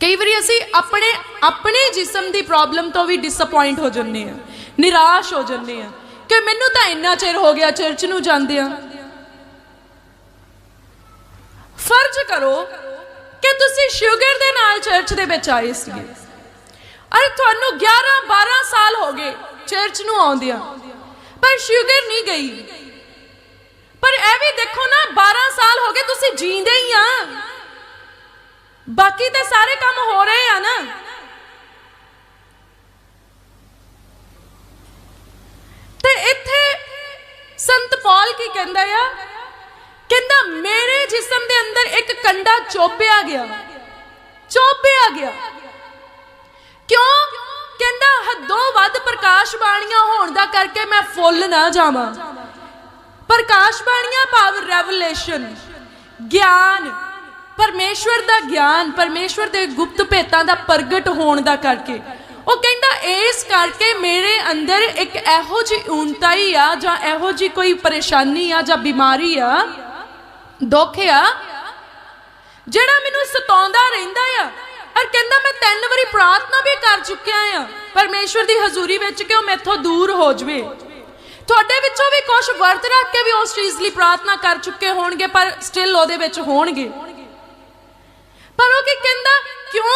ਕਈ ਵਾਰੀ ਅਸੀਂ ਆਪਣੇ ਆਪਣੇ ਜਿਸਮ ਦੀ ਪ੍ਰੋਬਲਮ ਤੋਂ ਵੀ ਡਿਸਪਾਇੰਟ ਹੋ ਜੰਨੇ ਆ ਨਿਰਾਸ਼ ਹੋ ਜੰਨੇ ਆ ਕਿ ਮੈਨੂੰ ਤਾਂ ਇੰਨਾ ਚਿਰ ਹੋ ਗਿਆ ਚਰਚ ਨੂੰ ਜਾਂਦੇ ਆ ਫਰਜ਼ ਕਰੋ ਕਿ ਤੁਸੀਂ ਸ਼ੂਗਰ ਦੇ ਨਾਲ ਚਰਚ ਦੇ ਵਿੱਚ ਆਏ ਸੀ ਅਰੇ ਤੁਹਾਨੂੰ 11 12 ਸਾਲ ਹੋ ਗਏ ਚਰਚ ਨੂੰ ਆਉਂਦਿਆਂ, ਪਰ ਸ਼ੂਗਰ ਨਹੀਂ ਗਈ। ਪਰ ਇਹ ਵੀ ਦੇਖੋ ਨਾ 12 ਸਾਲ ਹੋ ਗਏ ਤੁਸੀਂ ਜੀਂਦੇ ਹੀ ਆ। ਬਾਕੀ ਤੇ ਸਾਰੇ ਕੰਮ ਹੋ ਰਹੇ ਆ ਨਾ। ਤੇ ਇੱਥੇ ਸੰਤ ਪੌਲ ਕੀ ਕਹਿੰਦਾ ਆ? ਕਹਿੰਦਾ, ਮੇਰੇ ਜਿਸਮ ਦੇ ਅੰਦਰ ਇੱਕ ਕੰਡਾ ਚੋਬਿਆ ਗਿਆ। ਚੋਬਿਆ ਗਿਆ। ਕਿਉਂ? ਕਹਿੰਦਾ ਹੱਦੋਂ ਵੱਧ ਪ੍ਰਕਾਸ਼ ਬਾਣੀਆਂ ਹੋਣ ਦਾ ਕਰਕੇ ਮੈਂ ਫੁੱਲ ਨਾ ਜਾਵਾਂ। ਪ੍ਰਕਾਸ਼ ਬਾਣੀਆਂ ਭਾਵ ਰੈਵਲੇਸ਼ਨ ਗਿਆਨ ਪਰਮੇਸ਼ਵਰ ਦਾ ਗਿਆਨ, ਪਰਮੇਸ਼ਵਰ ਦੇ ਗੁਪਤ ਭੇਤਾਂ ਦਾ ਪ੍ਰਗਟ ਹੋਣ ਦਾ ਕਰਕੇ। ਉਹ ਕਹਿੰਦਾ, ਇਸ ਕਰਕੇ ਮੇਰੇ ਅੰਦਰ ਇੱਕ ਇਹੋ ਜਿਹੀ ਊਨਤਾਈ ਆ ਜਾਂ ਇਹੋ ਜਿਹੀ ਕੋਈ ਪਰੇਸ਼ਾਨੀ ਆ ਜਾਂ ਬਿਮਾਰੀ ਆ, ਦੁੱਖ ਆ, ਜਿਹੜਾ ਮੈਨੂੰ ਸਤਾਉਂਦਾ ਰਹਿੰਦਾ ਆ। ਔਰ ਕਹਿੰਦਾ, ਮੈਂ ਤਿੰਨ ਵਾਰੀ ਪ੍ਰਾਰਥਨਾ ਵੀ ਕਰ ਚੁੱਕਿਆ ਆ। ਪਰਮੇਸ਼ਵਰ ਦੀ ਹਜ਼ੂਰੀ ਵਿੱਚ ਕਿ ਉਹ ਮੈਥੋਂ ਦੂਰ ਹੋ ਜਵੇ। ਤੁਹਾਡੇ ਵਿੱਚੋਂ ਵੀ ਕੁਝ ਵਰਤ ਰੱਖ ਕੇ ਵੀ ਉਸ ਚੀਜ਼ ਲਈ ਪ੍ਰਾਰਥਨਾ ਕਰ ਚੁੱਕੇ ਹੋਣਗੇ, ਪਰ ਸਟਿਲ ਉਹਦੇ ਵਿੱਚ ਹੋਣਗੇ। ਕੀ ਕਹਿੰਦਾ ਕਿਉਂ